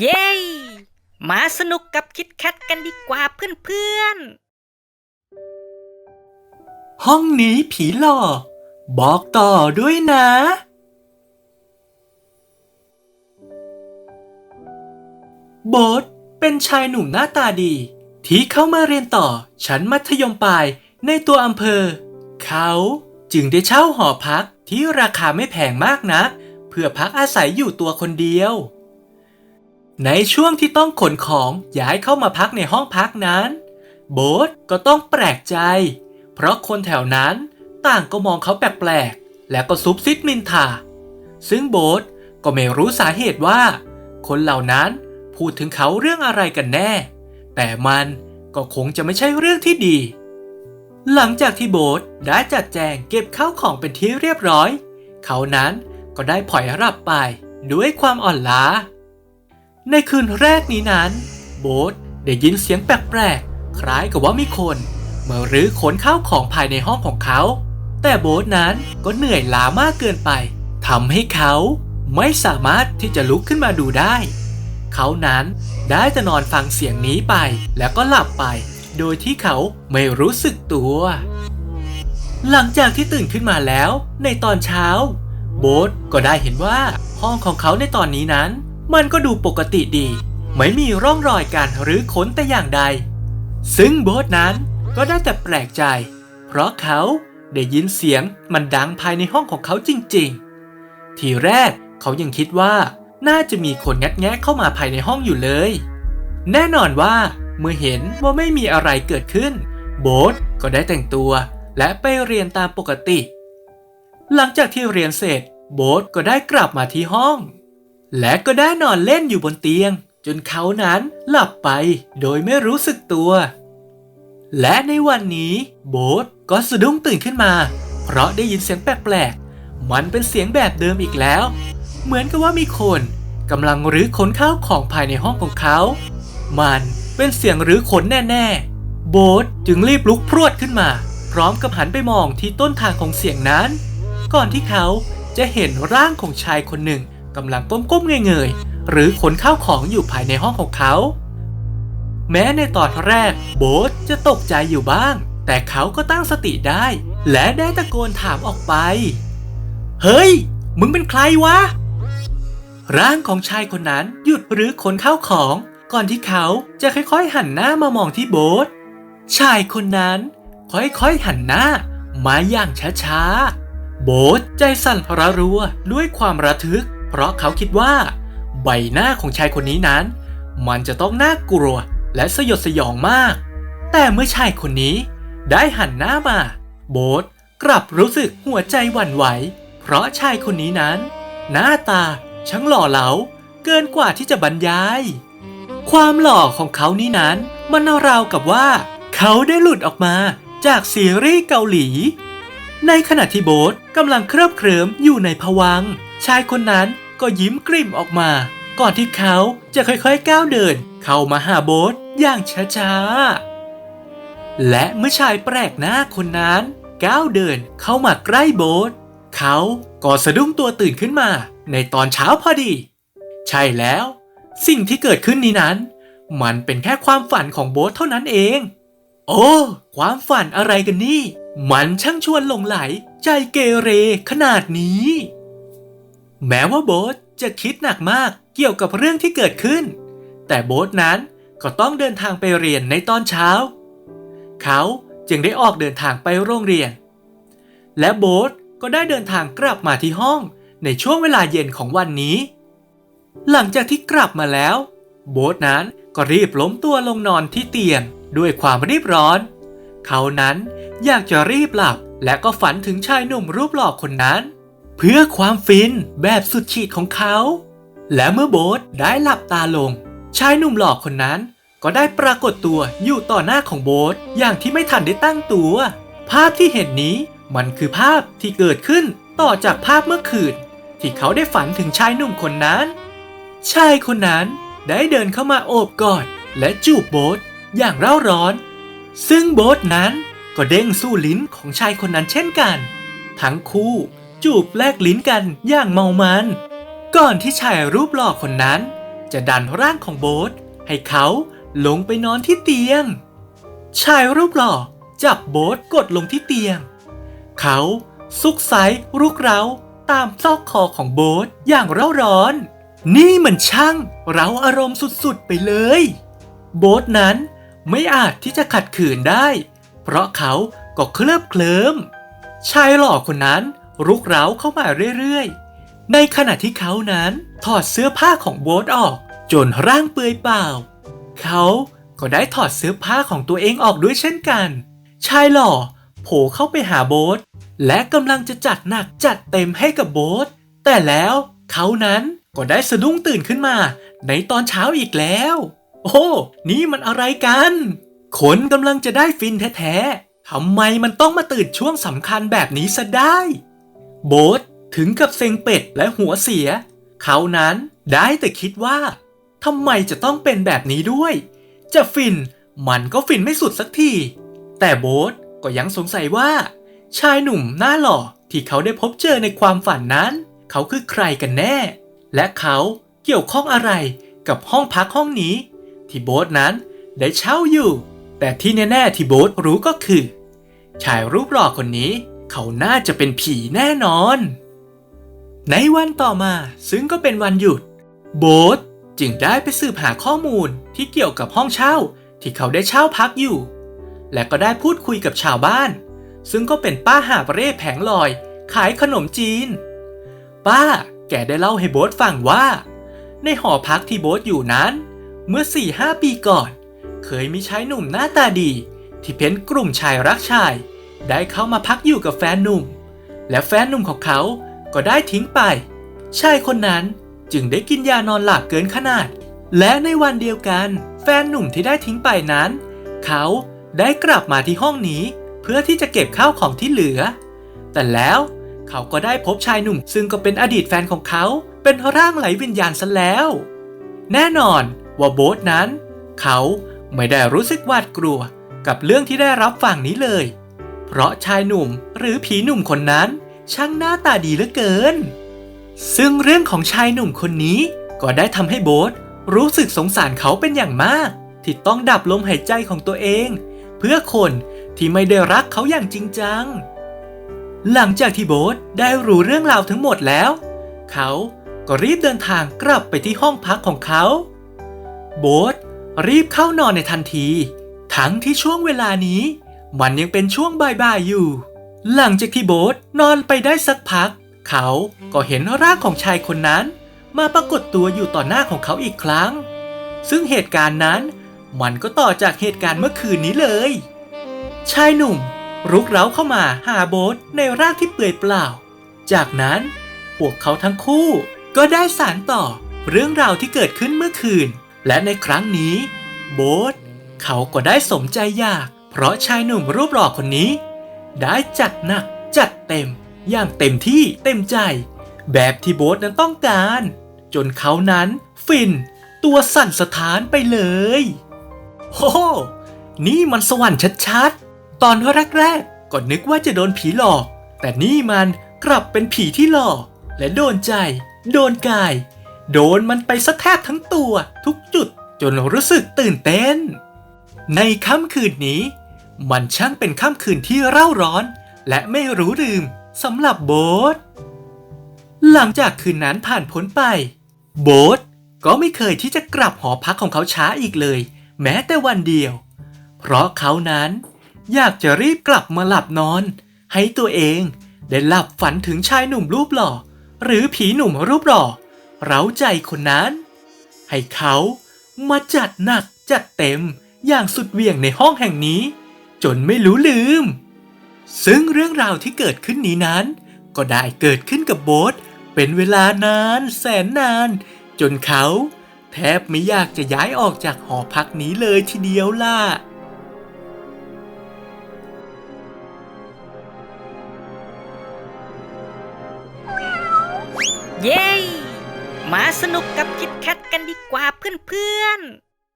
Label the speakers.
Speaker 1: เย้ มาสนุกกับคิดแคทกันดีกว่าเพื่อนๆ
Speaker 2: ห้องนี้ผีหลอก บอกต่อด้วยนะ โบทเป็นชายหนุ่มหน้าตาดี ที่เข้ามาเรียนต่อชั้นมัธยมปลายในตัวอำเภอ เขาจึงได้เช่าหอพักที่ราคาไม่แพงมากนะัก เพื่อพักอาศัยอยู่ตัวคนเดียว ในช่วงที่ต้องขนของย้ายเข้ามาพักในห้องพักนั้น โบ๊ทก็ต้องแปลกใจ เพราะคนแถวนั้นต่างก็มองเขาแปลกๆ และก็ซุบซิบนินทา ซึ่งโบ๊ทก็ไม่รู้สาเหตุว่า คนเหล่านั้นพูดถึงเขาเรื่องอะไรกันแน่ แต่มันก็คงจะไม่ใช่เรื่องที่ดี หลังจากที่โบ๊ทได้จัดแจงเก็บข้าวของเป็นที่เรียบร้อย เขานั้นก็ได้ผ่อยรับไปด้วยความอ่อนล้า ในคืนแรกนี้นั้น โบ๊ทได้ยินเสียงแปลกๆ คล้ายกับว่ามีคนมารื้อขนข้าวของภายในห้องของเขา แต่โบ๊ทนั้นก็เหนื่อยล้ามากเกินไปทำให้เขาไม่สามารถที่จะลุกขึ้นมาดูได้ เขานั้นได้จะนอนฟังเสียงนี้ไปแล้วก็หลับไป โดยที่เขาไม่รู้สึกตัว หลังจากที่ตื่นขึ้นมาแล้ว ในตอนเช้า โบ๊ทก็ได้เห็นว่าห้องของเขาในตอนนี้นั้น มันก็ดูปกติดี ไม่มีร่องรอยการรื้อค้นแต่อย่างใด ซึ่งโบ๊ทนั้นก็ได้แต่แปลกใจ เพราะเขาได้ยินเสียงมันดังภายในห้องของเขาจริงๆ ทีแรกเขายังคิดว่าน่าจะมีคนงัดแงะเข้ามาภายในห้องอยู่เลย แน่นอนว่าเมื่อเห็นว่าไม่มีอะไรเกิดขึ้น โบ๊ทก็ได้แต่งตัว และไปเรียนตามปกติ หลังจากที่เรียนเสร็จ โบ๊ทก็ได้กลับมาที่ห้อง และก็ได้นอนเล่นอยู่บนเตียง จนเขานั้นหลับไปโดยไม่รู้สึกตัว และในวันนี้โบ๊ทก็สะดุ้งตื่นขึ้นมา เพราะได้ยินเสียงแปลกๆ มันเป็นเสียงแบบเดิมอีกแล้ว เหมือนกับว่ามีคนกำลังรื้อขนข้าวของภายในห้องของเขา มันเป็นเสียงรื้อขนแน่ๆ โบ๊ทจึงรีบลุกพรวดขึ้นมา พร้อมกับหันไปมองที่ต้นทางของเสียงนั้น ก่อนที่เขาจะเห็นร่างของชายคนหนึ่ง กำลังก้มๆเงยๆหรือขนข้าวของอยู่ภายในห้องของเขา แม้ในตอนแรกโบ๊ทจะตกใจอยู่บ้าง แต่เขาก็ตั้งสติได้ และได้ตะโกนถามออกไป เฮ้ย มึงเป็นใครวะ ร่างของชายคนนั้นหยุดหรือขนข้าวของ ก่อนที่เขาจะค่อยๆหันหน้ามามองที่โบ๊ทชายคนนั้นค่อยๆหันหน้ามาอย่างช้าๆ โบ๊ทใจสั่นระรัวด้วยความระทึก เพราะเขาคิดว่า ใบหน้าของชายคนนี้นั้น มันจะต้องน่ากลัวและสยดสยองมาก แต่เมื่อชายคนนี้ได้หันหน้ามา โบ๊ทกลับรู้สึกหัวใจหวั่นไหว เพราะชายคนนี้นั้น หน้าตาช่างหล่อเหลาเกินกว่าที่จะบรรยาย ความหล่อของเขานี่นั้น มันราวกับว่า เขาได้หลุดออกมาจากซีรีส์เกาหลี ในขณะที่โบ๊ทกำลังเคลิบเคลิ้มอยู่ในภวังชายคนนั้น ก็ยิ้มกริ่มออกมา ก่อนที่เขาจะค่อยๆก้าวเดิน เข้ามาหาโบ๊ทอย่างช้าๆ และเมื่อชายแปลกหน้าคนนั้น ก้าวเดินเข้ามาใกล้โบ๊ทเขาก็สะดุ้งตัวตื่นขึ้นมา ในตอนเช้าพอดี ใช่แล้ว สิ่งที่เกิดขึ้นนี้นั้น มันเป็นแค่ความฝันของโบ๊ทเท่านั้นเอง โอ้ความฝันอะไรกันนี่ มันช่างชวนหลงไหล ใจเกเรขนาดนี้ แม้ว่าโบ๊ทจะคิดหนักมากเกี่ยวกับเรื่องที่เกิดขึ้น แต่โบ๊ทนั้นก็ต้องเดินทางไปเรียนในตอนเช้า เขาจึงได้ออกเดินทางไปโรงเรียน และโบ๊ทก็ได้เดินทางกลับมาที่ห้องในช่วงเวลาเย็นของวันนี้ หลังจากที่กลับมาแล้ว โบ๊ทนั้นก็รีบล้มตัวลงนอนที่เตียงด้วยความรีบร้อน เขานั้นอยากจะรีบหลับและก็ฝันถึงชายหนุ่มรูปหล่อคนนั้น เพื่อความฟินแบบสุดขีดของเขา และเมื่อโบ๊ทได้หลับตาลง ชายหนุ่มหล่อคนนั้นก็ได้ปรากฏตัวอยู่ต่อหน้าของโบ๊ทอย่างที่ไม่ทันได้ตั้งตัว ภาพที่เห็นนี้มันคือภาพที่เกิดขึ้นต่อจากภาพเมื่อคืน ที่เขาได้ฝันถึงชายหนุ่มคนนั้น ชายคนนั้นได้เดินเข้ามาโอบกอด และจูบโบ๊ทอย่างเร่าร้อน ซึ่งโบ๊ทนั้นก็เด้งสู้ลิ้นของชายคนนั้นเช่นกัน ทั้งคู่ จูบแลกลิ้นกันอย่างเมามัน ก่อนที่ชายรูปหล่อคนนั้น จะดันร่างของโบ๊ทให้เขาลงไปนอนที่เตียง ชายรูปหล่อจับโบ๊ทกดลงที่เตียง เขาซุกไซรุกเร้าตามซอกคอของโบ๊ทอย่างเร่าร้อน นี่มันช่างเร้าอารมณ์สุดๆไปเลย โบ๊ทนั้นไม่อาจที่จะขัดขืนได้ เพราะเขาก็เคลิบเคลิ้มชายหล่อคนนั้น รุกเร้าเข้ามาเรื่อยๆ ในขณะที่เขานั้นถอดเสื้อผ้าของโบ๊ทออก จนร่างเปือยเปล่า เขาก็ได้ถอดเสื้อผ้าของตัวเองออกด้วยเช่นกัน ชายหล่อโผล่เข้าไปหาโบ๊ทและกำลังจะจัดหนักจัดเต็มให้กับโบ๊ทแต่แล้วเขานั้นก็ได้สะดุ้งตื่นขึ้นมา ในตอนเช้าอีกแล้ว โอ้ นี่มันอะไรกัน คนกำลังจะได้ฟินแท้ๆทำไมมันต้องมาตื่นช่วงสำคัญแบบนี้ซะได้ โบ๊ทถึงกับเซ็งเป็ดและหัวเสีย เขานั้นได้แต่คิดว่าทำไมจะต้องเป็นแบบนี้ด้วย จะฟินมันก็ฟินไม่สุดสักที แต่โบ๊ทก็ยังสงสัยว่า ชายหนุ่มหน้าหล่อที่เขาได้พบเจอในความฝันนั้น เขาคือใครกันแน่ และเขาเกี่ยวข้องอะไรกับห้องพักห้องนี้ ที่โบ๊ทนั้นได้เช่าอยู่ แต่ที่แน่ๆที่โบ๊ทรู้ก็คือ ชายรูปหล่อคนนี้ เขาน่าจะเป็นผีแน่นอน ในวันต่อมาซึ่งก็เป็นวันหยุด โบ๊ทจึงได้ไปสืบหาข้อมูลที่เกี่ยวกับห้องเช่าที่เขาได้เช่าพักอยู่ และก็ได้พูดคุยกับชาวบ้าน ซึ่งก็เป็นป้าหาบเร่แผงลอย ขายขนมจีน ป้าแกได้เล่าให้โบ๊ทฟังว่า ในหอพักที่โบ๊ทอยู่นั้น เมื่อ4-5ปีก่อน เคยมีชายหนุ่มหน้าตาดี ที่เป็นกลุ่มชายรักชาย ได้เข้ามาพักอยู่กับแฟนหนุ่ม และแฟนหนุ่มของเขาก็ได้ทิ้งไป ชายคนนั้นจึงได้กินยานอนหลับเกินขนาด และในวันเดียวกัน แฟนหนุ่มที่ได้ทิ้งไปนั้น เขาได้กลับมาที่ห้องนี้ เพื่อที่จะเก็บข้าวของที่เหลือ แต่แล้วเขาก็ได้พบชายหนุ่ม ซึ่งก็เป็นอดีตแฟนของเขาเป็นร่างไหลวิญญาณซะแล้ว แน่นอนว่าโบ๊ทนั้น เขาไม่ได้รู้สึกหวาดกลัวกับเรื่องที่ได้รับฝั่งนี้เลย เพราะชายหนุ่มหรือผีหนุ่มคนนั้น ช่างหน้าตาดีเหลือเกิน ซึ่งเรื่องของชายหนุ่มคนนี้ก็ได้ทำให้โบ๊ทรู้สึกสงสารเขาเป็นอย่างมาก ที่ต้องดับลมหายใจของตัวเอง เพื่อคนที่ไม่ได้รักเขาอย่างจริงจัง หลังจากที่โบ๊ทได้รู้เรื่องราวทั้งหมดแล้ว เขาก็รีบเดินทางกลับไปที่ห้องพักของเขา โบ๊ทรีบเข้านอนในทันที ทั้งที่ช่วงเวลานี้ มันยังเป็นช่วงบ่ายๆอยู่ หลังจากที่โบ๊ทนอนไปได้สักพัก เขาก็เห็นร่างของชายคนนั้น มาปรากฏตัวอยู่ต่อหน้าของเขาอีกครั้ง ซึ่งเหตุการณ์นั้นมันก็ต่อจากเหตุการณ์เมื่อคืนนี้เลย ชายหนุ่มรุกเร้าเข้ามาหาโบ๊ทในร่างที่เปื่อยเปล่า จากนั้นพวกเขาทั้งคู่ก็ได้สารต่อเรื่องราวที่เกิดขึ้นเมื่อคืน และในครั้งนี้ โบ๊ทเขาก็ได้สมใจอยาก เพราะชายหนุ่มรูปหล่อคนนี้ ได้จัดหนักจัดเต็ม อย่างเต็มที่เต็มใจ แบบที่โบ๊ทนั้นต้องการ จนเขานั้นฟิน ตัวสั่นสะท้านไปเลยโอ้โหนี่มันสวรรค์ชัดๆ ตอนแรกๆก็นึกว่าจะโดนผีหลอก แต่นี่มันกลับเป็นผีที่หลอกและโดนใจ โดนกาย โดนมันไปซะแทบทั้งตัวทุกจุดจนรู้สึกตื่นเต้น ในค่ำคืนนี้ มันช่างเป็นค่ำคืนที่เร่าร้อน และไม่รู้ลืมสำหรับโบ๊ทหลังจากคืนนั้นผ่านพ้นไป โบ๊ทก็ไม่เคยที่จะกลับหอพักของเขาช้าอีกเลย แม้แต่วันเดียว เพราะเขานั้นอยากจะรีบกลับมาหลับนอน ให้ตัวเองได้หลับฝันถึงชายหนุ่มรูปหล่อ หรือผีหนุ่มรูปหล่อ เร้าใจคนนั้น ให้เขามาจัดหนักจัดเต็มอย่างสุดเวียงในห้องแห่งนี้ จนไม่รู้ลืม ซึ่งเรื่องราวที่เกิดขึ้นนี้นั้น ก็ได้เกิดขึ้นกับโบ๊ทเป็นเวลานานแสนนาน จนเขาแทบไม่อยากจะย้ายออกจากหอพักนี้เลยทีเดียวล่ะ
Speaker 1: เย้ มาสนุกกับคิดแคทกันดีกว่าเพื่อนๆ